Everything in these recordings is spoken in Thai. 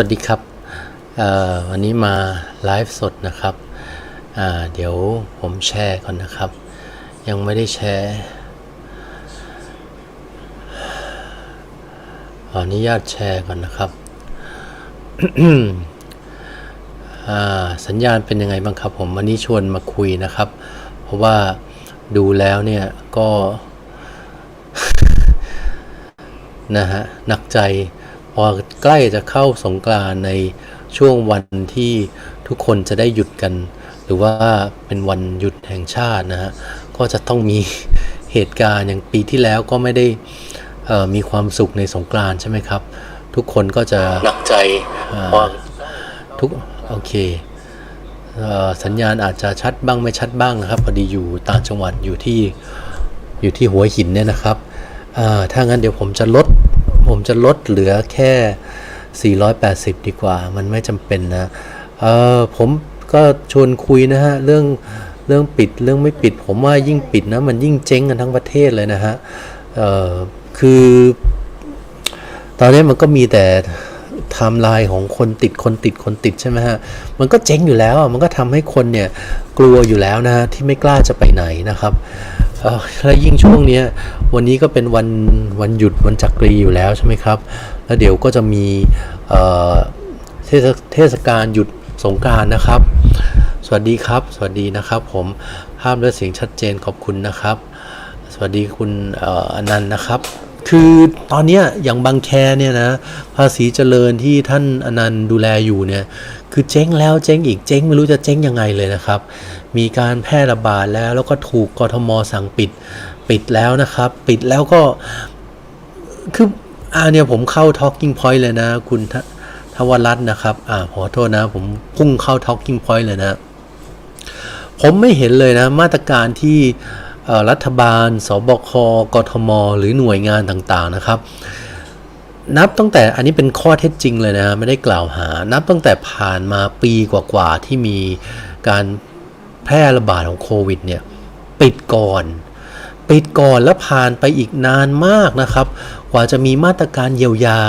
วัสดีครับวันนี้มาไลฟ์สดนะครับเดี๋ยวผมแชร์ก่อนนะครับ ยังไม่ได้แชร์ขออนุญาตแชร์ก่อนนะครับสัญญาณเป็นยังไงบ้างครับผมวันนี้ชวนมาคุยนะครับ เพราะว่าดูแล้วเนี่ยก็นะฮะหนักใจ พอใกล้จะเข้าสงกรานต์ในช่วงวันที่ทุกคนจะได้หยุดกัน หรือว่าเป็นวันหยุดแห่งชาตินะฮะก็จะต้องมีเหตุการณ์อย่างปีที่แล้วก็ไม่ได้เอ่อมีความสุขในสงกรานต์ใช่ไหมครับ ทุกคนก็จะหนักใจทุกโอเคเอ่อสัญญาณอาจจะชัดบ้างไม่ชัดบ้างนะครับพอดีอยู่ต่างจังหวัดอยู่ที่อยู่ที่หัวหินเนี่ยนะครับอ่าถ้างั้นเดี๋ยวผมจะลด ผมจะลดเหลือแค่ 480 ดีกว่า มันไม่จำเป็นนะเออผมก็ชวนคุยนะฮะ เรื่องเรื่องปิดเรื่องไม่ปิด ผมว่ายิ่งปิดนะ มันยิ่งเจ๊งกันทั้งประเทศเลยนะฮะเออคือ ตอนนี้มันก็มีแต่ไทม์ไลน์ของคนติดคนติดคนติดใช่ไหมฮะ มันก็เจ๊งอยู่แล้ว มันก็ทำให้คนเนี่ยกลัวอยู่แล้วนะฮะที่ไม่กล้าจะไปไหนนะครับ แล้วยิ่งช่วงนี้วันนี้ก็เป็นวันวันหยุดวันจักรีอยู่แล้วใช่ไหมครับ แล้วเดี๋ยวก็จะมีเทศเทศกาลหยุดสงการนะครับ สวัสดีครับ สวัสดีนะครับ ผมภาพและเสียงชัดเจนขอบคุณนะครับ สวัสดีคุณอออนันต์นะครับ คือตอนเนี้ยอย่างบางแคเนี่ยนะภาษีเจริญที่ท่านอนันต์ดูแลอยู่เนี่ยคือเจ๊งแล้วเจ๊งอีกเจ๊งไม่รู้จะเจ๊งยังไงเลยนะครับ มีการแพร่ระบาดแล้วแล้วก็ถูกกทมสั่งปิดปิดแล้วนะครับ ปิดแล้วก็คืออ่าเนี่ยผมเข้า Talking Point เลยนะ คุณทวรัตน์นะครับ อ่าขอโทษนะ ผมพุ่งเข้า Talking Point เลยนะ ผมไม่เห็นเลยนะ มาตรการที่ รัฐบาล สบค กทม หรือหน่วยงานต่างๆนะครับ นับตั้งแต่อันนี้เป็นข้อเท็จจริงเลยนะไม่ได้กล่าวหา นับตั้งแต่ผ่านมาปีกว่าๆที่มีการแพร่ระบาดของโควิดเนี่ยปิดก่อน ปิดก่อนแล้วผ่านไปอีกนานมากนะครับ กว่าจะมีมาตรการเยียวยา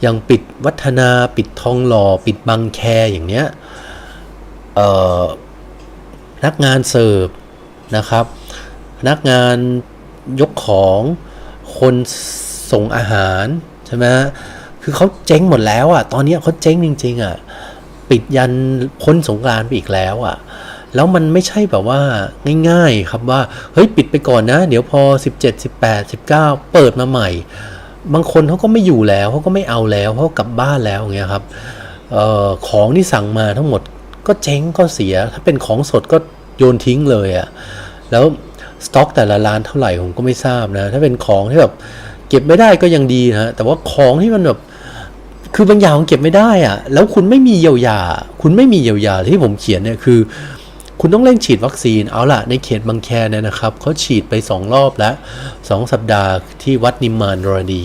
อย่างปิดวัฒนาปิดทองหล่อ ปิดบางแคอย่างเนี้ยนักงานเสิร์ฟนะครับ พนักงานยกของคนส่งอาหารใช่ไหมฮะคือเขาเจ๊งหมดแล้วอะ ตอนนี้เขาเจ๊งจริง ๆอะ ปิดยันพ้นสงกรานไปอีกแล้วอะ แล้วมันไม่ใช่แบบว่าง่าย ๆ ครับว่า เฮ้ยปิดไปก่อนนะ เดี๋ยวพอ 17 18 19 เปิดมาใหม่ บางคนเขาก็ไม่อยู่แล้วเขาก็ไม่เอาแล้วเขากลับบ้านแล้วอย่างเงี้ยครับออของที่สั่งมาทั้งหมดก็เจ๊งก็เสีย ถ้าเป็นของสดก็โยนทิ้งเลยอะ่ะ แล้ว สต็อกแต่ละร้านเท่าไหร่ผมก็ไม่ทราบนะ ถ้าเป็นของที่แบบเก็บไม่ได้ก็ยังดีนะแต่ว่าของที่มันแบบคือบางอย่างเก็บไม่ได้อะแล้วคุณไม่มีเยียวยา คุณไม่มีเยียวยาที่ผมเขียนเนี่ยคือ คุณต้องเร่งฉีดวัคซีนเอาล่ะ ในเขตบางแคเนี่ยนะครับเขาฉีดไป 2 รอบแล้ว 2 สัปดาห์ที่วัดนิมมานรดี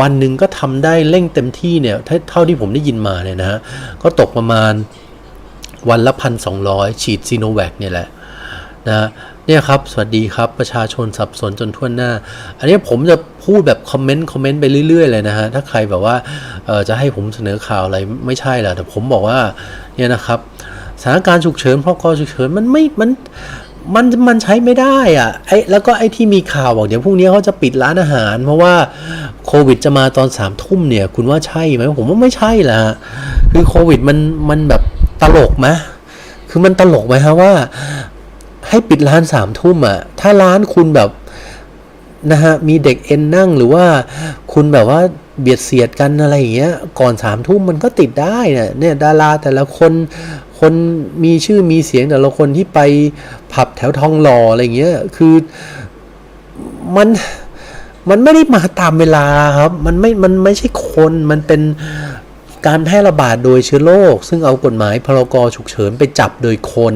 วันหนึ่งก็ทำได้เร่งเต็มที่เนี่ยเท่าที่ผมได้ยินมาเนี่ยนะฮะก็ตกประมาณวันละพันสองฉีดซีโนแวคเนี่ยแหละนะ เนี่ยครับ สวัสดีครับ ประชาชนสับสนจนทั่วหน้า อันนี้ผมจะพูดแบบคอมเมนต์คอมเมนต์ไปเรื่อยๆเลยนะฮะ ถ้าใครแบบว่าจะให้ผมเสนอข่าวอะไรไม่ใช่แหละแต่ผมบอกว่าเนี่ยนะครับสถานการณ์ฉุกเฉินพรกฉุกเฉินมันไม่มันมันมันใช้ไม่ได้อะไอ้แล้วก็ไอ้ที่มีข่าวบอกเดี๋ยวพรุ่งนี้เขาจะปิดร้านอาหาร เพราะว่าโควิดจะมาตอนสามทุ่มเนี่ย คุณว่าใช่ไหมผมว่าไม่ใช่ละคือโควิดมันมันแบบตลกไหมคือมันตลกไหมฮะว่า ให้ปิดร้านสามทุ่มอะ ถ้าร้านคุณแบบนะฮะมีเด็กเอ็นนั่งหรือว่าคุณแบบว่าเบียดเสียดกันอะไรอย่างเงี้ย ก่อนสามทุ่มมันก็ติดได้นี่ยเนี่ยดาราแต่ละคนคนมีชื่อมีเสียงแต่ละคนที่ไปผับแถวทองหล่ออะไรเงี้ยคือมันมันไม่ได้มาตามเวลาครับ มันไม่มันไม่ใช่คนมันเป็นการแพร่ระบาดโดยเชื้อโรคซึ่งเอากฎหมายพรกฉุกเฉินไปจับโดยคน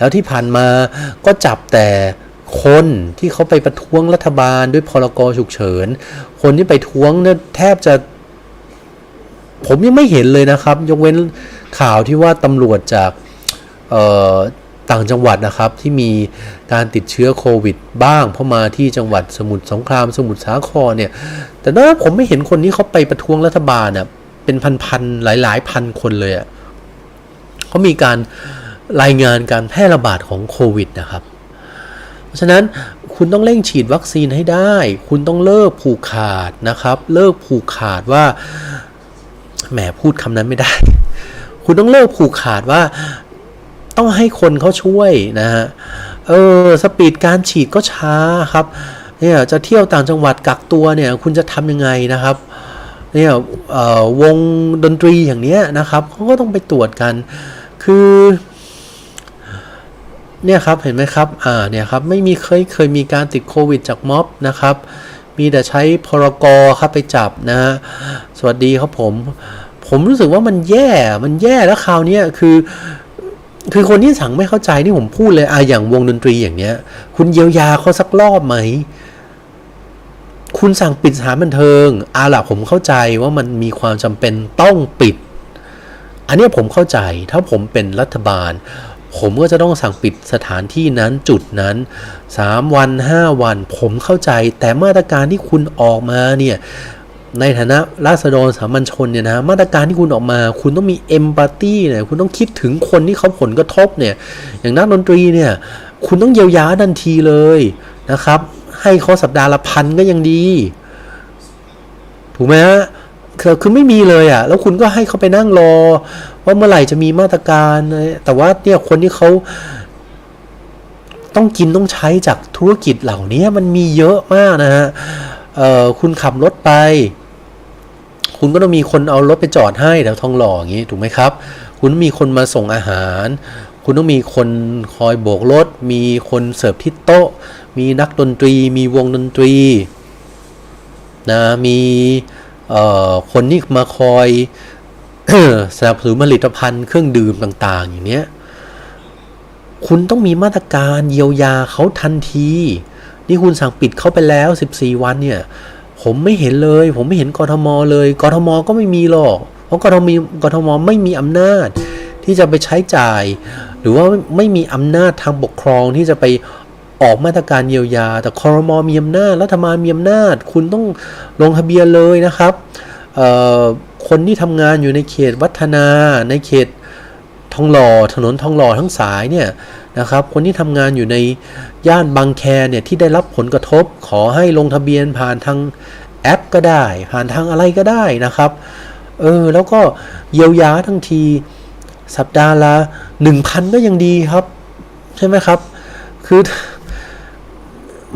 แล้วที่ผ่านมาก็จับแต่คนที่เขาไปประท้วงรัฐบาลด้วยพรกฉุกเฉิน คนที่ไปท้วงเนี่ยแทบจะ ผมยังไม่เห็นเลยนะครับ ยกเว้นข่าวที่ว่าตำรวจจากต่างจังหวัดนะครับที่มีการติดเชื้อโควิดบ้าง เพราะมาที่จังหวัดสมุทรสงครามสมุทรสาครเนี่ย แต่ว่าผมไม่เห็นคนที่เขาไปประท้วงรัฐบาลน่ะเป็นพันๆหลายๆ พันคนเลยอะ่ะเขามีการ รายงานการแพร่ระบาดของโควิดนะครับ เพราะฉะนั้นคุณต้องเร่งฉีดวัคซีนให้ได้ คุณต้องเลิกผูกขาดนะครับ เลิกผูกขาดว่าแหมพูดคำนั้นไม่ได้ คุณต้องเลิกผูกขาดว่าต้องให้คนเขาช่วยนะฮะ เออสปีดการฉีดก็ช้าครับ เนี่ยจะเที่ยวต่างจังหวัดกักตัวเนี่ยคุณจะทำยังไงนะครับเนี่ยวงดนตรีอย่างเนี้ยนะครับเขาก็ต้องไปตรวจกัน คือ เนี่ยครับเห็นไหมครับอ่าเนี่ยครับไม่มีเคยเคยมีการติดโควิดจากม็อบนะครับ มีแต่ใช้พรกครับไปจับนะฮะสวัสดีครับผม ผมรู้สึกว่ามันแย่มันแย่แล้วคราวนี้คือคือคนที่สั่งไม่เข้าใจนี่ผมพูดเลยอะอย่างวงดนตรีอย่างเนี้ย คุณเยียวยาเขาสักรอบไหม คุณสั่งปิดสถานบันเทิงอาล่ะผมเข้าใจว่ามันมีความจำเป็นต้องปิด อันนี้ผมเข้าใจถ้าผมเป็นรัฐบาล ผมก็จะต้องสั่งปิดสถานที่นั้นจุดนั้น 3 วัน 5 วัน ผมเข้าใจแต่มาตรการที่คุณออกมาเนี่ยในฐานะราษฎรสามัญชนเนี่ยนะมาตรการที่คุณออกมา คุณต้องมีเอมพัตตีเนี่ยคุณต้องคิดถึงคนที่เขาผลกระทบเนี่ย อย่างนักดนตรีเนี่ย คุณต้องเยียวยาทันทีเลยนะครับ ให้เขาสัปดาห์ละพันก็ยังดี ถูกไหมฮะคือคือไม่มีเลยอะ่ะ แล้วคุณก็ให้เขาไปนั่งรอ ว่าเมื่อไหร่จะมีมาตรการ แต่ว่าเนี่ยคนที่เขาต้องกินต้องใช้จากธุรกิจเหล่านี้มันมีเยอะมากนะฮะคุณขับรถไป คุณก็ต้องมีคนเอารถไปจอดให้แถวทองหล่ออย่างนี้ถูกไหมครับ คุณต้องมีคนมาส่งอาหาร คุณต้องมีคนคอยโบกรถ มีคนเสิร์ฟที่โต๊ะ มีนักดนตรี มีวงดนตรีนะมีคนที่มาคอย สนับสนุนผลิตภัณฑ์เครื่องดื่มต่างๆ อย่างเนี้ยคุณต้องมีมาตรการเยียวยาเขาทันที นี่คุณสั่งปิดเขาไปแล้ว 14 วันเนี่ย ผมไม่เห็นเลย ผมไม่เห็นกทมเลยกทมก็ไม่มีหรอก เพราะกทมกทมไม่มีอำนาจ ที่จะไปใช้จ่าย หรือว่าไม่มีอำนาจทางปกครองที่จะไปออกมาตรการเยียวยา แต่คอรมอมีอำนาจรัฐบาลมีอำนาจ คุณต้องลงทะเบียนเลยนะครับ เอ่อ คนที่ทำงานอยู่ในเขตวัฒนา ในเขตทองหล่อถนนทองหล่อทั้งสายเนี่ยนะครับคนที่ทำงานอยู่ในย่านบางแคเนี่ยที่ได้รับผลกระทบ ขอให้ลงทะเบียนผ่านทางแอปก็ได้ ผ่านทางอะไรก็ได้นะครับเออแล้วก็เยียวยาทั้งทีสัปดาห์ละ1,000 ก็ยังดีครับ ใช่ไหมครับ คือ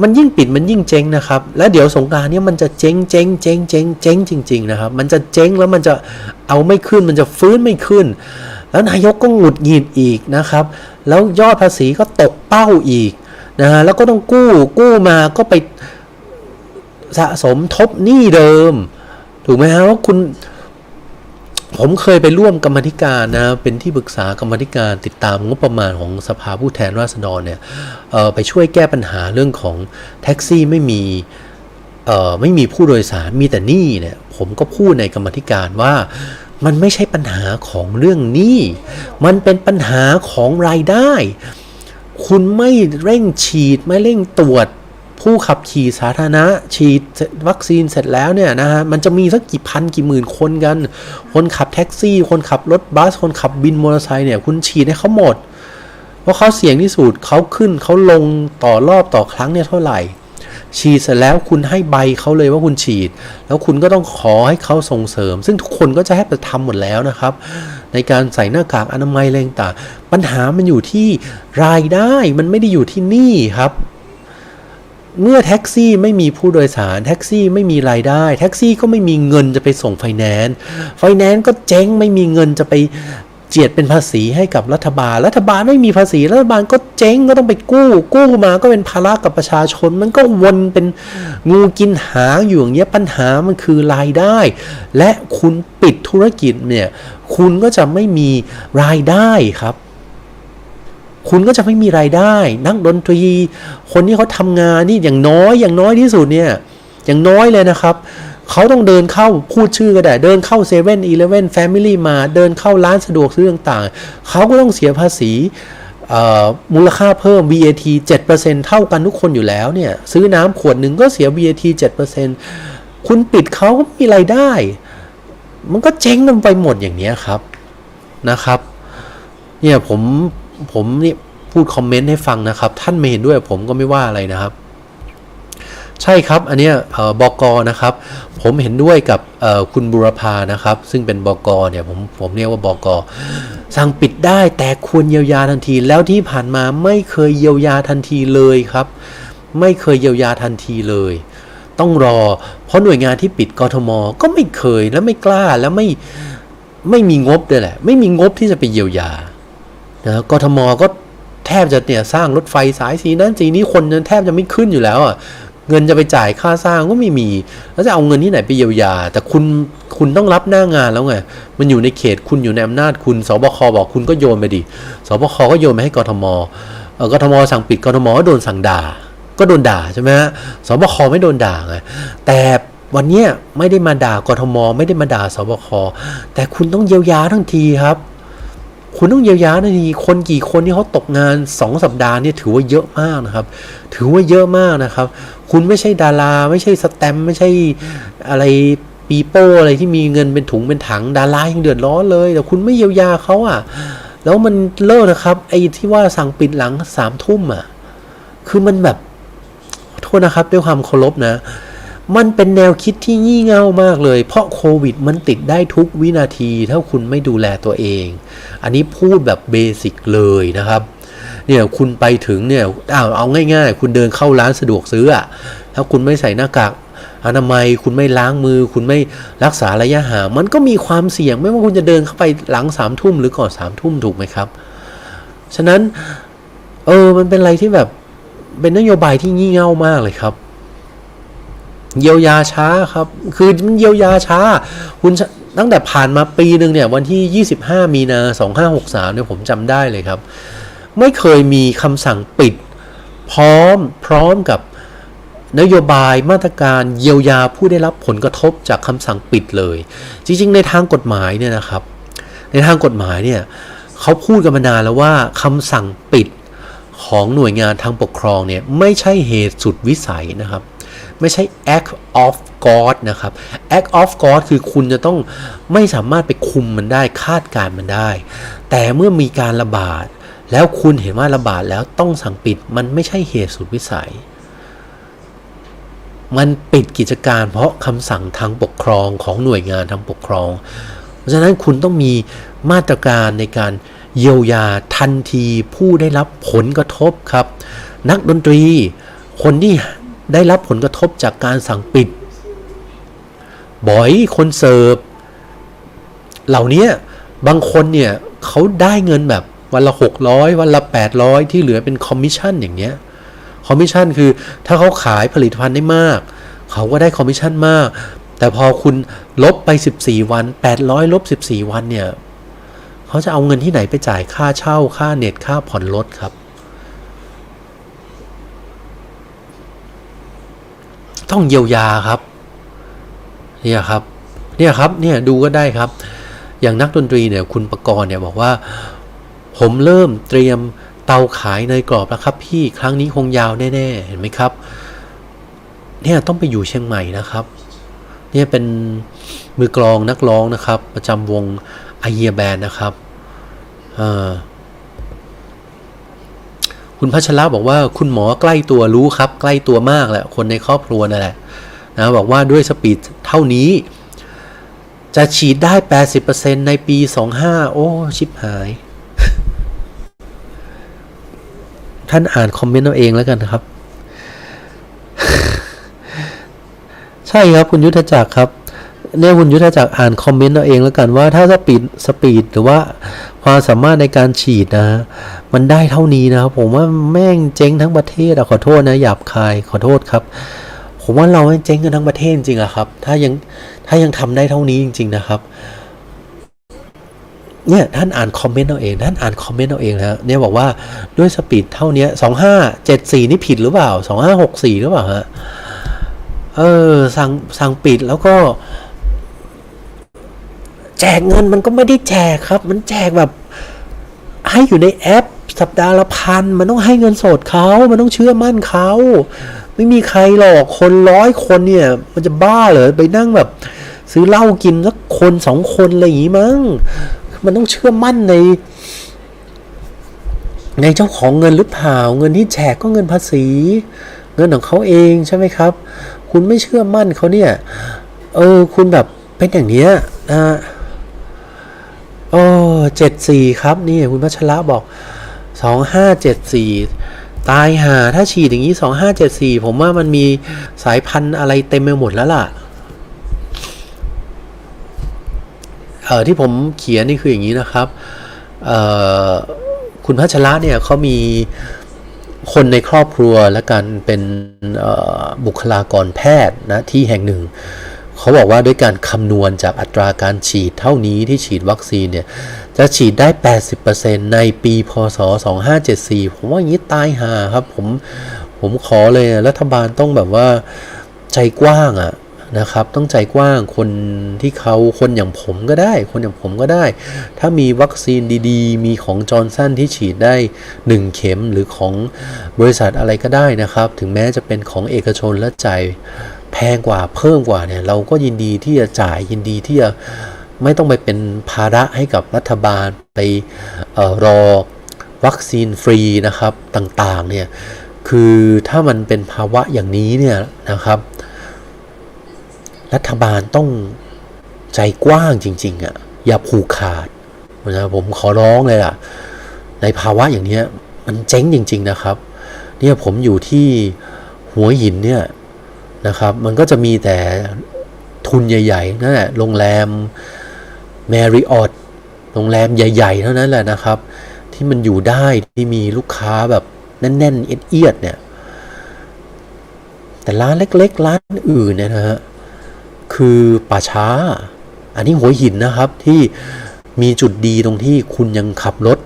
มันยิ่งปิดมันยิ่งเจ๊งนะครับ แล้วเดี๋ยวสงการนี้ยมันจะเจ๊งเจ๊งเจ๊งเจ๊งเจ๊งจริงๆนะครับ มันจะเจ๊งแล้วมันจะเอาไม่ขึ้น มันจะฟื้นไม่ขึ้น แล้วนายกก็หงุดหงิดอีกนะครับ แล้วยอดภาษีก็ตกเป้าอีกนะฮะแล้วก็ต้องกู้กู้มาก็ไปสะสมทบหนี้เดิม ถูกไหมฮะว่าคุณ ผมเคยไปร่วมกรรมธิการนะ เป็นที่ปรึกษากรรมธิการติดตามงบประมาณของสภาผู้แทนราษฎรเนี่ยไปช่วยแก้ปัญหาเรื่องของแท็กซี่ไม่มีไม่มีผู้โดยสารมีแต่หนี้เนี่ยผมก็พูดในกรรมธิการว่ามันไม่ใช่ปัญหาของเรื่องหนี้มันเป็นปัญหาของรายได้ คุณไม่เร่งฉีดไม่เร่งตรวจ ผู้ขับขี่สาธารณะ ฉีดวัคซีนเสร็จแล้วเนี่ยนะฮะมันจะมีสักกี่พันกี่หมื่นคนกัน คนขับแท็กซี่ คนขับรถบัส คนขับบินมอเตอร์ไซค์เนี่ยคุณฉีดให้เขาหมดเพราะเขาเสี่ยงที่สุดเขาขึ้นเขาลงต่อรอบต่อครั้งเนี่ยเท่าไหร่ฉีดเสร็จแล้วคุณให้ใบเขาเลยว่าคุณฉีด แล้วคุณก็ต้องขอให้เขาส่งเสริม ซึ่งทุกคนก็จะให้ไปทำหมดแล้วนะครับ ในการใส่หน้ากากอนามัยอะไรต่างปัญหามันอยู่ที่รายได้มันไม่ได้อยู่ที่นี้ครับ เมื่อแท็กซี่ไม่มีผู้โดยสารแท็กซี่ไม่มีรายได้ แท็กซี่ก็ไม่มีเงินจะไปส่งไฟแนนซ์ไฟแนนซ์ก็เจ๊งไม่มีเงินจะไปเจียดเป็นภาษีให้กับรัฐบาล รัฐบาลไม่มีภาษีรัฐบาลก็เจ๊งก็ต้องไปกู้ กู้มาก็เป็นภาระกับประชาชน มันก็วนเป็นงูกินหางอยู่อย่างเงี้ยปัญหามันคือรายได้ และคุณปิดธุรกิจเนี่ยคุณก็จะไม่มีรายได้ครับ คุณก็จะไม่มีรายได้ นักดนตรี คนที่เขาทำงานนี่อย่างน้อยอย่างน้อยที่สุดเนี่ย อย่างน้อยเลยนะครับ เขาต้องเดินเข้าพูดชื่อก็ได้ เดินเข้าเซเว่นอีเลฟเว่นแฟมิลี่มา เดินเข้าร้านสะดวกซื้อต่างๆ เขาก็ต้องเสียภาษีมูลค่าเพิ่ม VAT 7%เท่ากันทุกคนอยู่แล้วเนี่ย ซื้อน้ำขวดหนึ่งก็เสีย VAT 7%คุณปิดเขาก็ไม่มีรายได้ มันก็เจ๊งกันไปหมดอย่างนี้ครับนะครับ เนี่ยผม ผมนี่พูดคอมเมนต์ให้ฟังนะครับ ท่านไม่เห็นด้วยผมก็ไม่ว่าอะไรนะครับ ใช่ครับ อันเนี้ยเอ่อบกนะครับ ผมเห็นด้วยกับคุณบุรพานะครับ ซึ่งเป็นบกเนี่ยผมผมเรียกว่าบกสั่งปิดได้แต่ควรเยียวยาทันที แล้วที่ผ่านมาไม่เคยเยียวยาทันทีเลยครับ ไม่เคยเยียวยาทันทีเลย ต้องรอ เพราะหน่วยงานที่ปิดกทมก็ไม่เคยและไม่กล้าและไม่ไม่มีงบด้วยแหละ ไม่มีงบที่จะไปเยียวยา นะกทมก็แทบจะเนี่ยสร้างรถไฟสายสีนั้นสีนี้คนแทบจะไม่ขึ้นอยู่แล้วอะเงินจะไปจ่ายค่าสร้างก็ไม่มี แล้วจะเอาเงินที่ไหนไปเยียวยา แต่คุณคุณต้องรับหน้างานแล้วไง มันอยู่ในเขตคุณอยู่ในอำนาจคุณสบคบอกคุณก็โยนไปดิสบคก็โยนไปให้กทมกทมสั่งปิดกทมก็โดนสั่งด่า ก็โดนด่าใช่ไหมฮะสบคไม่โดนด่าไงแต่วันเนี้ยไม่ได้มาด่ากทม ไม่ได้มาด่าสบคแต่คุณต้องเยียวยาทั้งทีครับ คุณต้องเยียวยาทันทีคนกี่คนที่เขาตกงาน 2 สัปดาห์เนี่ยถือว่าเยอะมากนะครับ ถือว่าเยอะมากนะครับ คุณไม่ใช่ดารา ไม่ใช่สแตมไม่ใช่อะไรปีโป้อะไรที่มีเงินเป็นถุงเป็นถังดารายังเดือดร้อนเลย แต่คุณไม่เยียวยาเขาอะ แล้วมันเลิกนะครับไอ้ที่ว่าสั่งปิดหลังสามทุ่มอะ คือมันแบบ โทษนะครับด้วยความเคารพนะ มันเป็นแนวคิดที่งี่เง่ามากเลย เพราะโควิดมันติดได้ทุกวินาที ถ้าคุณไม่ดูแลตัวเอง อันนี้พูดแบบเบสิกเลยนะครับ เนี่ยคุณไปถึงเนี่ยอ้าวเอาง่าย ๆ คุณเดินเข้าร้านสะดวกซื้ออถ้าคุณไม่ใส่หน้ากากอนามัยคุณไม่ล้างมือ คุณไม่รักษาระยะห่างมันก็มีความเสี่ยงไม่ว่าคุณจะเดินเข้าไปหลังสามทุ่มหรือก่อนสามทุ่มถูกไหมครับ ฉะนั้น เออมันเป็นอะไรที่แบบเป็นนโยบายที่งี่เง่ามากเลยครับ เยียวยาช้าครับ คือมันเยียวยาช้า คุณตั้งแต่ผ่านมาปีหนึ่งเนี่ยวันที่ 25 มีนา 2563เนี่ยผมจำได้เลยครับ ไม่เคยมีคำสั่งปิด พร้อมพร้อมกับนโยบายมาตรการเยียวยาผู้ได้รับผลกระทบจากคำสั่งปิดเลย จริง ๆ ในทางกฎหมายเนี่ยนะครับ ในทางกฎหมายเนี่ยเขาพูดกันมานานแล้วว่าคำสั่งปิดของหน่วยงานทางปกครองเนี่ยไม่ใช่เหตุสุดวิสัยนะครับ ไม่ใช่ act of God นะครับ act of God คือคุณจะต้องไม่สามารถไปคุมมันได้คาดการณ์มันได้ แต่เมื่อมีการระบาด แล้วคุณเห็นว่าระบาดแล้วต้องสั่งปิดมันไม่ใช่เหตุสุดวิสัย มันปิดกิจการเพราะคำสั่งทางปกครองของหน่วยงานทางปกครอง เพราะฉะนั้นคุณต้องมีมาตรการในการเยียวยาทันทีผู้ได้รับผลกระทบครับ นักดนตรีคนที่ ได้รับผลกระทบจากการสั่งปิดบอยคนเสิร์ฟเหล่านี้บางคนเนี่ยเขาได้เงินแบบวันละ 600 วันละ 800 ที่เหลือเป็นคอมมิชชั่นอย่างเนี้ยคอมมิชชั่นคือถ้าเขาขายผลิตภัณฑ์ได้มาก เขาก็ได้คอมมิชชั่นมาก แต่พอคุณลบไป 14 วัน 800ลบ14 วันเนี่ยเขาจะเอาเงินที่ไหนไปจ่ายค่าเช่าค่าเน็ตค่าผ่อนรถครับ ต้องเยียวยาครับเนี่ยครับเนี่ยครับเนี่ยดูก็ได้ครับ อย่างนักดนตรีเนี่ยคุณประกรณ์เนี่ยบอกว่า ผมเริ่มเตรียมเตาขายเนกรอบแล้วครับพี่ครั้งนี้คงยาวแน่ๆเห็นไหมครับ เนี่ยต้องไปอยู่เชียงใหม่นะครับเนี่ยเป็นมือกลองนักร้องนะครับ ประจำวงไอเฮียแบนนะครับเอ่อ คุณพัชระบอกว่าคุณหมอใกล้ตัวรู้ครับ ใกล้ตัวมากแหละคนในครอบครัวนั่นแหละนะบอกว่าด้วยสปีดเท่านี้ จะฉีดได้ 80%ในปี 25 โอ้ ชิบหาย ท่านอ่านคอมเมนต์เอาเองแล้วกันนะครับ ใช่ครับคุณยุทธจักรครับ เนี่ยคุณยุทธจักรอ่านคอมเมนต์เอาเองแล้วกันว่าถ้าสปีดสปีดหรือว่าความสามารถในการฉีดนะมันได้เท่านี้นะครับผมว่าแม่งเจ๊งทั้งประเทศอะขอโทษนะหยาบคายขอโทษครับ ผมว่าเราแม่งเจ๊งกันทั้งประเทศจริงอะครับ ถ้ายังถ้ายังทำได้เท่านี้จริง ๆ นะครับเนี่ยท่านอ่านคอมเมนต์เอาเองท่านอ่านคอมเมนต์เอาเองนะเนี่ยบอกว่าด้วยสปีดเท่านี้สองห้าเจ็ดสี่นี่ผิดหรือเปล่าสองห้าหกสี่หรือเปล่าฮะเออสั่งสั่งปิดแล้วก็ จกเงินมันก็ไม่ได้แจกครับ มันแจกแบบ ให้อยู่ในแอป สัปดาห์ละพัน มันต้องให้เงินสดเขามันต้องเชื่อมั่นเขาไม่มีใครหรอกคนร้อยคนเนี่ย มันจะบ้าเหรอไปนั่งแบบ ซื้อเหล้ากินสักคนสองคนอะไรอย่างงี้มั้งมันต้องเชื่อมั่นใน ในเจ้าของเงินหรือเปล่าเงินที่แจกก็เงินภาษี เงินของเขาเองใช่ไหมครับ คุณไม่เชื่อมั่นเขาเนี่ย เออ คุณแบบเป็นอย่างเนี้ยนะ โอ้เจ็ดสี่ครับนี่คุณพัชระบอกสองห้าเจ็ดสี่ตายหาถ้าฉีดอย่างนี้สองห้าเจ็ดสี่ผมว่ามันมีสายพันธุ์อะไรเต็มไปหมดแล้วล่ะเอ่อที่ผมเขียนนี่คืออย่างนี้นะครับเอ่อคุณพัชระเนี่ยเขามีคนในครอบครัวและการเป็นบุคลากรแพทย์นะที่แห่งหนึ่ง เขาบอกว่าด้วยการคำนวณจากอัตราการฉีดเท่านี้ที่ฉีดวัคซีนเนี่ยจะฉีดได้ 80%ในปีพศ 2574 ผมว่าอย่างนี้ตายห่าครับ ผมผมขอเลยรัฐบาลต้องแบบว่าใจกว้างอะนะครับต้องใจกว้างคนที่เขาคนอย่างผมก็ได้ คนอย่างผมก็ได้ ถ้ามีวัคซีนดีๆ มีของจอร์นสันที่ฉีดได้ 1 เข็มหรือของบริษัทอะไรก็ได้นะครับ ถึงแม้จะเป็นของเอกชนและจ่าย แพงกว่าเพิ่มกว่าเนี่ยเราก็ยินดีที่จะจ่ายยินดีที่จะไม่ต้องไปเป็นภาระให้กับรัฐบาลไปออรอวัคซีนฟรีนะครับต่างๆเนี่ยคือถ้ามันเป็นภาวะอย่างนี้เนี่ยนะครับ รัฐบาลต้องใจกว้างจริง ๆอะ่ะอย่าผูกขาดนะผมขอร้องเลยล่ะ ในภาวะอย่างนี้มันเจ๊งจริง ๆนะครับ เนี่ยผมอยู่ที่หัวหินเนี่ย นะครับ มันก็จะมีแต่ทุนใหญ่ๆนั่นแหละโรงแรมแมริออตโรงแรมใหญ่ ๆ เท่านั้นแหละนะครับ ที่มันอยู่ได้ที่มีลูกค้าแบบแน่น ๆ เอียดๆเนี่ย แต่ร้านเล็ก ๆ ร้านอื่นเนี่ยนะฮะคือป่าช้า อันนี้หัวหินนะครับที่มีจุดดีตรงที่คุณยังขับรถ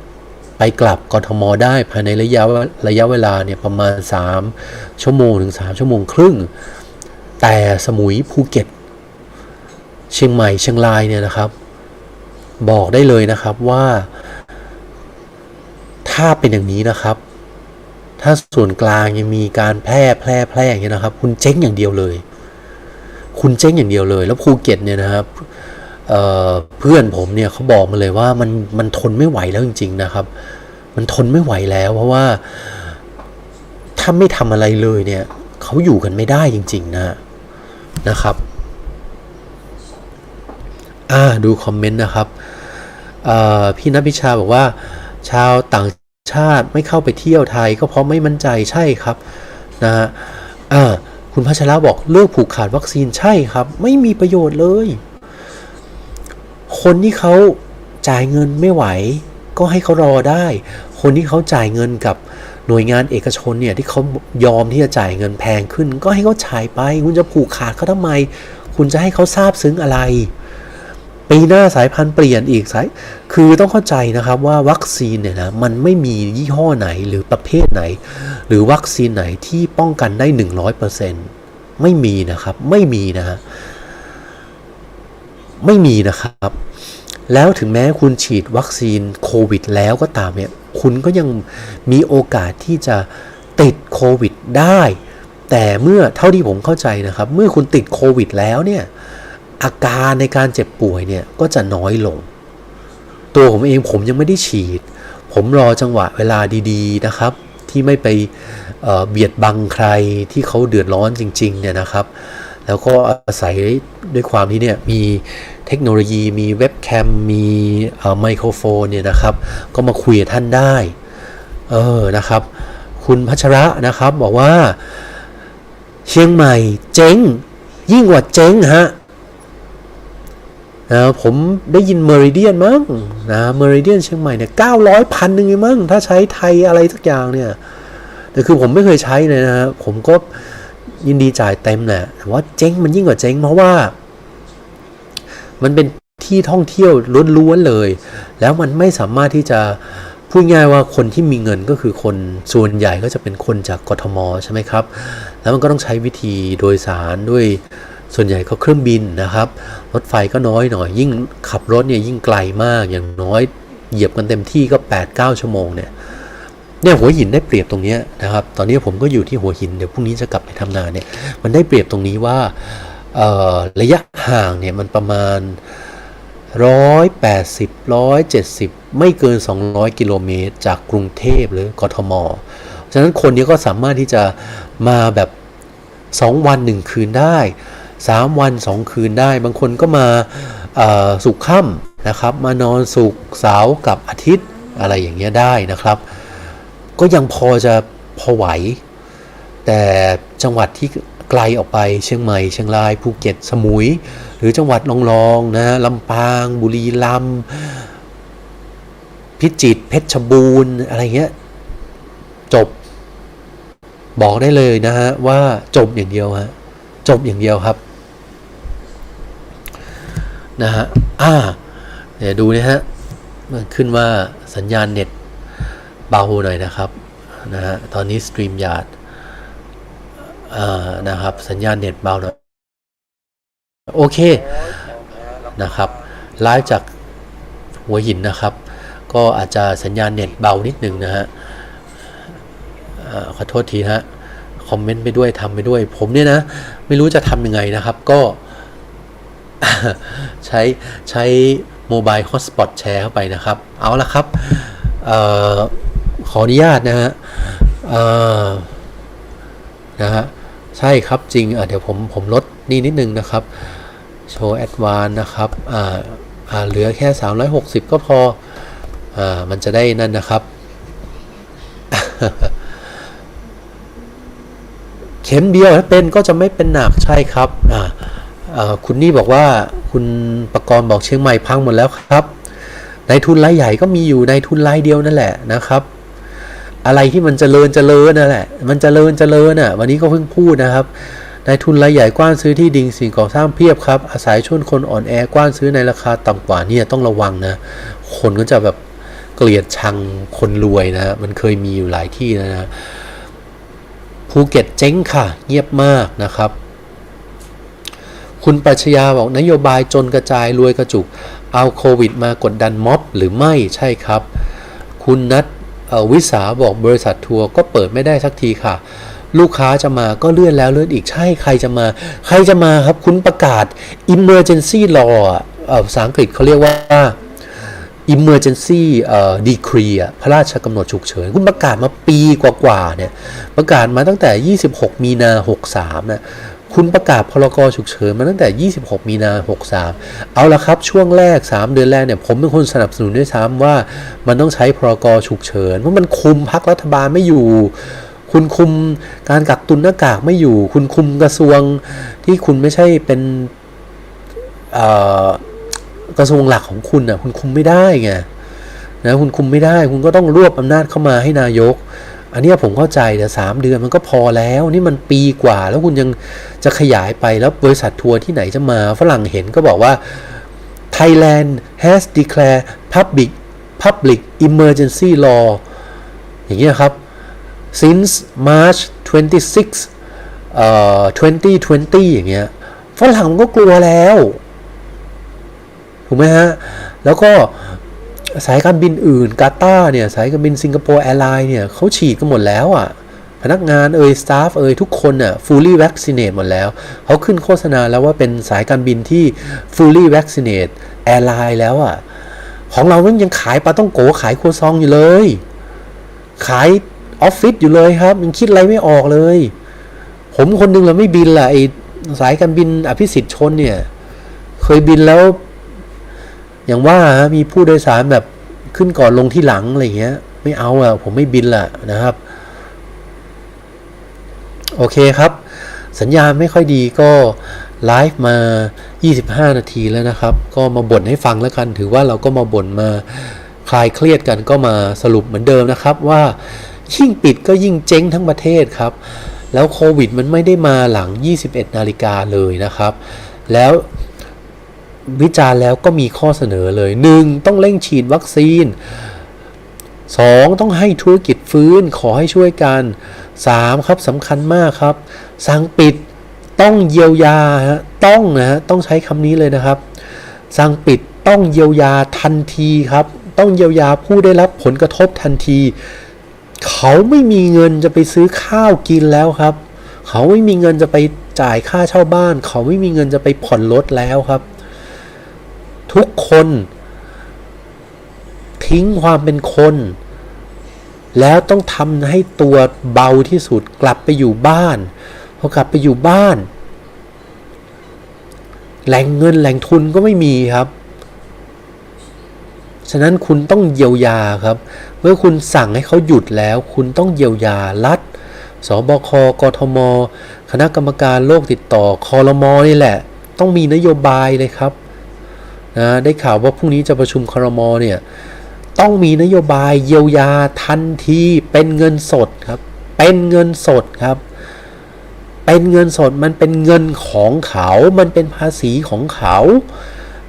ไปกลับกทมได้ภายในระยะระยะเวลาเนี่ยประมาณ 3 ชั่วโมงถึง 3 ชั่วโมงครึ่ง แต่สมุยภูเก็ต เชียงใหม่เชียงรายเนี่ยนะครับ บอกได้เลยนะครับว่า ถ้าเป็นอย่างนี้นะครับ ถ้าส่วนกลางยังมีการแพร่แพร่แพร่อย่างนี้ยนะครับ คุณเจ๊งอย่างเดียวเลย คุณเจ๊งอย่างเดียวเลย แล้วภูเก็ตเนี่ยนะครับเเพื่อนผมเนี่ยเขาบอกมาเลยว่ามันมันทนไม่ไหวแล้วจริง ๆนะครับ มันทนไม่ไหวแล้ว เพราะว่าถ้าไม่ทำอะไรเลยเนี่ยเขาอยู่กันไม่ได้จริง ๆ นะ นะครับอ่าดูคอมเมนต์นะครับพี่นัทพิชาบอกว่า ชาวต่างชาติไม่เข้าไปเที่ยวไทย ก็เพราะไม่มั่นใจใช่ครับนะฮะคุณพัชระบอกเลือกผูกขาดวัคซีนใช่ครับ ไม่มีประโยชน์เลย คนที่เขาจ่ายเงินไม่ไหว ก็ให้เขารอได้ คนที่เขาจ่ายเงินกับ หน่วยงานเอกชนเนี่ยที่เขายอมที่จะจ่ายเงินแพงขึ้น ก็ให้เขาจ่ายไป คุณจะผูกขาดเขาทำไม คุณจะให้เขาทราบซึ้งอะไร ปีหน้าสายพันธุ์เปลี่ยนอีกสายคือต้องเข้าใจนะครับว่าวัคซีนเนี่ยนะมันไม่มียี่ห้อไหนหรือประเภทไหน หรือวัคซีนไหนที่ป้องกันได้หนึ่งร้อยเปอร์เซ็นไม่มีนะครับไม่มีนะฮะไม่มีนะครับ แล้วถึงแม้คุณฉีดวัคซีนโควิดแล้วก็ตามเนี่ย คุณก็ยังมีโอกาสที่จะติดโควิดได้ แต่เมื่อเท่าที่ผมเข้าใจนะครับ เมื่อคุณติดโควิดแล้วเนี่ย อาการในการเจ็บป่วยเนี่ยก็จะน้อยลง ตัวผมเองผมยังไม่ได้ฉีด ผมรอจังหวะเวลาดีๆนะครับ ที่ไม่ไปเเบียดบังใครที่เขาเดือดร้อนจริงๆเนี่ยนะครับ แล้วก็อาศัยด้วยความที่เนี่ยมีเทคโนโลยีมีเว็บแคมมีไมโครโฟนเนี่ยนะครับ ก็มาคุยกับท่านได้ เออนะครับ คุณพัชระนะครับบอกว่า เชียงใหม่เจ๊ง ยิ่งกว่าเจ๊งฮะนะผมได้ยินเมริเดียนมั้งนะเมริเดียนเชียงใหม่เนี่ยเก้าร้อยพันหนึ่งมั้งถ้าใช้ไทยอะไรสักอย่างเนี่ยแต่คือผมไม่เคยใช้เลยนะผมก็ ยินดีจ่ายเต็มแหละแต่ว่าเจ๊งมันยิ่งกว่าเจ๊งเพราะว่า มันเป็นที่ท่องเที่ยวล้วนๆเลย แล้วมันไม่สามารถที่จะพูดง่ายว่าคนที่มีเงินก็คือคนส่วนใหญ่ก็จะเป็นคนจากกทมใช่ไหมครับ แล้วมันก็ต้องใช้วิธีโดยสารด้วยส่วนใหญ่ก็เครื่องบินนะครับ รถไฟก็น้อยหน่อย ยิ่งขับรถเนี่ยยิ่งไกลมากอย่างน้อยเหยียบกันเต็มที่ก็8-9ชั่วโมงเนี่ย เนี่ยหัวหินได้เปรียบตรงนี้นะครับ ตอนนี้ผมก็อยู่ที่หัวหินเดี๋ยวพรุ่งนี้จะกลับไปทำงานเนี่ย มันได้เปรียบตรงนี้ว่าระยะห่างเนี่ยมันประมาณ 180 170 ไม่เกิน 200 กิโลเมตร จากกรุงเทพหรือกทม ฉะนั้นคนนี้ก็สามารถที่จะมาแบบ 2 วัน 1 คืนได้ 3 วัน 2 คืนได้ บางคนก็มาสุขค่ำนะครับ มานอนสุขเสาร์กับอาทิตย์อะไรอย่างเงี้ยได้นะครับ ก็ยังพอจะพอไหว แต่จังหวัดที่ไกลออกไปเชียงใหม่เชียงรายภูเก็ตสมุย หรือจังหวัดรองๆนะฮะลำปาง บุรีรัมย์พิจิตรเพชรบูรณ์อะไรเงี้ยจบ บอกได้เลยนะฮะว่าจบอย่างเดียวฮะจบอย่างเดียวครับนะฮะอ่าเดี๋ยวดูนะฮะมันขึ้นว่าสัญญาณเน็ต เบาหน่อยนะครับนะฮะตอนนี้สตรีมยาร์ดอ่านะครับสัญญาณเน็ตเบาหน่อย โอเคนะครับไลฟ์จากหัวหินนะครับ ก็อาจจะสัญญาณเน็ตเบานิดนึงนะฮะขอโทษทีฮะคอมเมนต์ไปด้วยทำไปด้วย ผมเนี่ยนะ ไม่รู้จะทำยังไงนะครับ ก็ใช้ใช้โมบายฮอตสปอตแชร์เข้าไปนะครับ เอาละครับ เอ่อ ขออนุญาตนะฮะนะฮะใช่ครับจริงเดี๋ยวผมผมลดนี่นิดนึงนะครับ โชว์แอดวานนะครับอ่าอ่าเหลือแค่ 360 ก็พออมันจะได้นั่นนะครับ เข็มเดียวถ้าเป็นก็จะไม่เป็นหนักใช่ครับคุณนี่บอกว่าคุณประกรณ์บอกเชียงใหม่พังหมดแล้วครับนายทุนรายใหญ่ก็มีอยู่ในทุนรายเดียวนั่นแหละนะครับ อะไรที่มันเจริญเจริญนั่นแหละ มันเจริญเจริญอะ วันนี้ก็เพิ่งพูดนะครับนายทุนรายใหญ่กว้านซื้อที่ดินสิ่งก่อสร้างเพียบครับ อาศัยชนคนอ่อนแอกว้านซื้อในราคาต่ำกว่าเนี่ยต้องระวังนะ คนก็จะแบบเกลียดชังคนรวยนะ มันเคยมีอยู่หลายที่นะนะภูเก็ตเจ๊งค่ะ เงียบมากนะครับ คุณปัชญาบอกนโยบายจนกระจายรวยกระจุก เอาโควิดมากดดันม็อบหรือไม่ใช่ครับ คุณนัท วิสาบอกบริษัททัวร์ก็เปิดไม่ได้สักทีค่ะ ลูกค้าจะมาก็เลื่อนแล้วเลื่อนอีกใช่ใครจะมา ใครจะมาครับคุณประกาศ emergency law อะเอ่อภาษาอังกฤษเขาเรียกว่า emergency เอ่อ decree อะพระราชกำหนดฉุกเฉิน คุณประกาศมาปีกว่าๆเนี่ยประกาศมาตั้งแต่ 26 มีนา 63นะ คุณประกาศพรกฉุกเฉินมาตั้งแต่ 26 มีนา 63 เอาละครับช่วงแรก 3 เดือนแรกเนี่ยผมเป็นคนสนับสนุนด้วยซ้ำว่า มันต้องใช้พรกฉุกเฉินเพราะมันคุมพักรัฐบาลไม่อยู่ คุณคุมการกักตุนหน้ากากไม่อยู่ คุณคุมกระทรวงที่คุณไม่ใช่เป็นกระทรวงหลักของคุณอะคุณคุมไม่ได้ไงนะคุณคุมไม่ได้ คุณก็ต้องรวบอำนาจเข้ามาให้นายก อันนี้ผมเข้าใจแต่สามเดือนมันก็พอแล้ว นี่มันปีกว่า แล้วคุณยังจะขยายไปแล้วบริษัททัวร์ที่ไหนจะมาฝรั่งเห็นก็บอกว่า Thailand has declared public public emergency law อย่างเงี้ยครับ since March 26เอ่อ2020 อย่างเงี้ยฝรั่งมันก็กลัวแล้ว ถูกไหมฮะ แล้วก็ สายการบินอื่นกาตาเนี่ยสายการบินสิงคโปร์แอร์ไลน์เนี่ยเขาฉีดกันหมดแล้วอะพนักงานเอ่ยสตาฟเอ่ยทุกคนอะ fully vaccinate หมดแล้ว เขาขึ้นโฆษณาแล้วว่าเป็นสายการบินที่ fully vaccinate แอร์ไลน์แล้วอะ ของเรามันยังขายปลาต้องโกขายครัวซองอยู่เลย ขายออฟฟิศอยู่เลยครับยังคิดอะไรไม่ออกเลย ผมคนหนึงเราไม่บินล่ะไอสายการบินอภิสิทธิ์ชนเนี่ย เคยบินแล้ว อย่างว่าฮะมีผู้โดยสารแบบขึ้นก่อนลงที่หลังอะไรเงี้ย ไม่เอาอะผมไม่บินละนะครับ โอเคครับ สัญญาณไม่ค่อยดีก็ไลฟ์มา 25 นาทีแล้วนะครับ ก็มาบ่นให้ฟังแล้วกัน ถือว่าเราก็มาบ่นมาคลายเครียดกันก็มาสรุปเหมือนเดิมนะครับว่ายิ่งปิดก็ยิ่งเจ๊งทั้งประเทศครับ แล้วโควิดมันไม่ได้มาหลัง 21 นาฬิกาเลยนะครับ แล้ว วิจารณ์แล้วก็มีข้อเสนอเลย 1. ต้องเร่งฉีดวัคซีน 2. ต้องให้ธุรกิจฟื้นขอให้ช่วยกัน 3. ครับสำคัญมากครับ สั่งปิดต้องเยียวยาฮะต้องนะฮะต้องใช้คำนี้เลยนะครับ สั่งปิดต้องเยียวยาทันทีครับ ต้องเยียวยาผู้ได้รับผลกระทบทันที เขาไม่มีเงินจะไปซื้อข้าวกินแล้วครับ เขาไม่มีเงินจะไปจ่ายค่าเช่าบ้าน เขาไม่มีเงินจะไปผ่อนรถแล้วครับ ทุกคน ทิ้งความเป็นคน แล้วต้องทำให้ตัวเบาที่สุดกลับไปอยู่บ้านพอกลับไปอยู่บ้าน แหล่งเงินแหล่งทุนก็ไม่มีครับ ฉะนั้นคุณต้องเยียวยาครับ เมื่อคุณสั่งให้เขาหยุดแล้ว คุณต้องเยียวยารัฐสบค กทม คณะกรรมการโรคติดต่อ คอรมอนี่แหละ ต้องมีนโยบายเลยครับ นะได้ข่าวว่าพรุ่งนี้จะประชุมครมอเนี่ยต้องมีนโยบายเยียวยาทันทีเป็นเงินสดครับ เป็นเงินสดครับ เป็นเงินสดมันเป็นเงินของเขา มันเป็นภาษีของเขา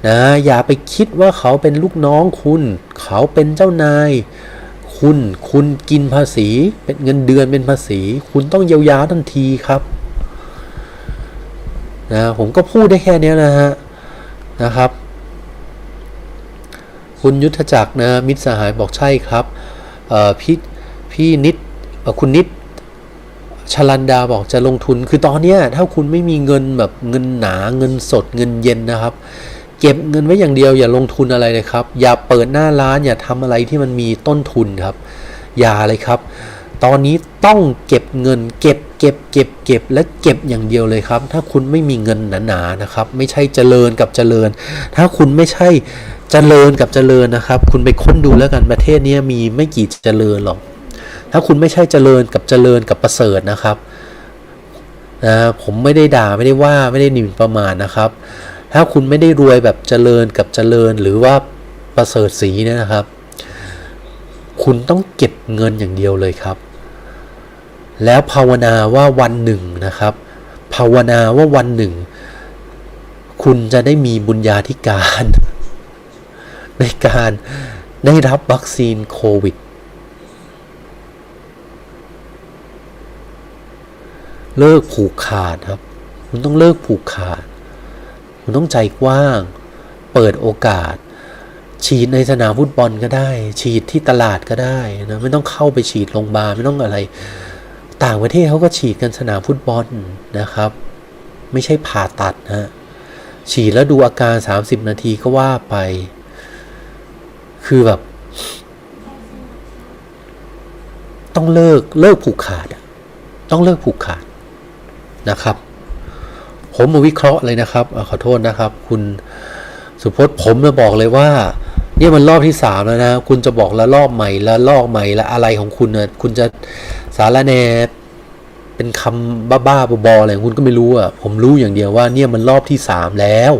นะอย่าไปคิดว่าเขาเป็นลูกน้องคุณ เขาเป็นเจ้านาย คุณคุณกินภาษี เป็นเงินเดือนเป็นภาษี คุณต้องเยียวยาทันทีครับนะผมก็พูดได้แค่นี้นะฮะนะครับ คุณยุทธจักรนะมิตรสหายบอกใช่ครับพี่พี่นิดคุณนิดชลันดาบอกจะลงทุนคือตอนเนี้ยถ้าคุณไม่มีเงินแบบเงินหนาเงินสดเงินเย็นนะครับ เก็บเงินไว้อย่างเดียวอย่าลงทุนอะไรเลยครับ อย่าเปิดหน้าร้านอย่าทำอะไรที่มันมีต้นทุนครับ อย่าเลยครับ ตอนนี้ต้องเก็บเงิน เก็บเก็บเก็บเก็บและเก็บอย่างเดียวเลยครับ ถ้าคุณไม่มีเงินหนาๆนะครับ ไม่ใช่เจริญกับเจริญ ถ้าคุณไม่ใช่ เจริญกับเจริญนะครับ คุณไปค้นดูแล้วกันประเทศนี้มีไม่กี่เจริญหรอก ถ้าคุณไม่ใช่เจริญกับเจริญกับประเสริฐนะครับนะผมไม่ได้ด่าไม่ได้ว่าไม่ได้หมิ่นประมาทนะครับ ถ้าคุณไม่ได้รวยแบบเจริญกับเจริญหรือว่าประเสริฐสีเนี่ยนะครับ คุณต้องเก็บเงินอย่างเดียวเลยครับ แล้วภาวนาว่าวันหนึ่งนะครับ ภาวนาว่าวันหนึ่ง คุณจะได้มีบุญญาธิการ ในการได้รับวัคซีนโควิด เลิกผูกขาดครับ คุณต้องเลิกผูกขาด คุณต้องใจกว้าง เปิดโอกาส ฉีดในสนามฟุตบอลก็ได้ ฉีดที่ตลาดก็ได้นะไม่ต้องเข้าไปฉีดโรงพยาบาลไม่ต้องอะไร ต่างประเทศเขาก็ฉีดกันสนามฟุตบอลนะครับ ไม่ใช่ผ่าตัดนะฉีดแล้วดูอาการ 30 นาทีก็ว่าไป คือแบบ ต้องเลิกเลิกผูกขาดต้องเลิกผูกขาดนะครับ ผมมาวิเคราะห์เลยนะครับอขอโทษนะครับ คุณสุพจน์ผมจะบอกเลยว่าเนี่ยมันรอบที่สามแล้วนะ คุณจะบอกละรอบใหม่ละลอกใหม่ละอะไรของคุณนะคุณจะสารแนเป็นคำบ้าๆบอๆอะไรของคุณก็ไม่รู้อะผมรู้อย่างเดียวว่า เนี่ยมันรอบที่สามแล้ว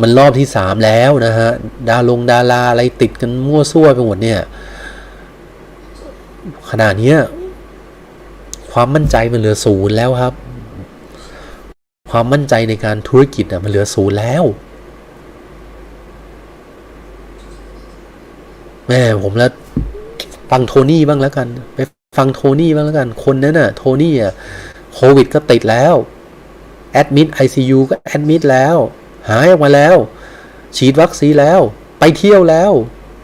มันรอบที่สามแล้วนะฮะ ดาลงดาราอะไรติดกันมั่วซั่วไปหมดเนี่ย ขนาดนี้ความมั่นใจมันเหลือศูนย์แล้วครับ ความมั่นใจในการธุรกิจอะมันเหลือศูนย์แล้วแม่ผมแล้วฟังโทนี่บ้างแล้วกันไปฟังโทนี่บ้างแล้วกัน คนนั้นน่ะ โทนี่อะโควิดก็ติดแล้ว แอดมิดไอซียูก็แอดมิดแล้ว หายออกมาแล้ว ฉีดวัคซีนแล้ว ไปเที่ยวแล้ว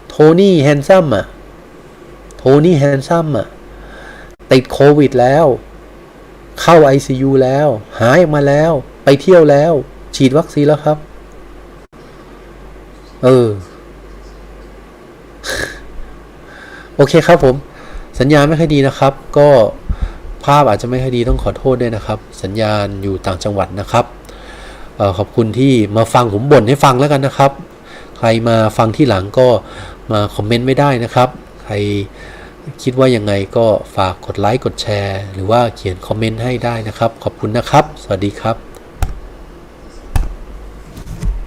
โทนี่แฮนซัมอะ โทนี่แฮนซัมอะ ติดโควิดแล้ว เข้า ICU แล้ว หายออกมาแล้ว ไปเที่ยวแล้ว ฉีดวัคซีนแล้วครับ เออ โอเคครับผม สัญญาณไม่ค่อยดีนะครับ ก็ภาพอาจจะไม่ค่อยดีต้องขอโทษด้วยนะครับ สัญญาณอยู่ต่างจังหวัดนะครับ ขอบคุณที่มาฟังผมบ่นให้ฟังแล้วกันนะครับ ใครมาฟังที่หลังก็มาคอมเมนต์ไม่ได้นะครับ ใครคิดว่ายังไงก็ฝากกดไลค์กดแชร์ หรือว่าเขียนคอมเมนต์ให้ได้นะครับ ขอบคุณนะครับ สวัสดีครับ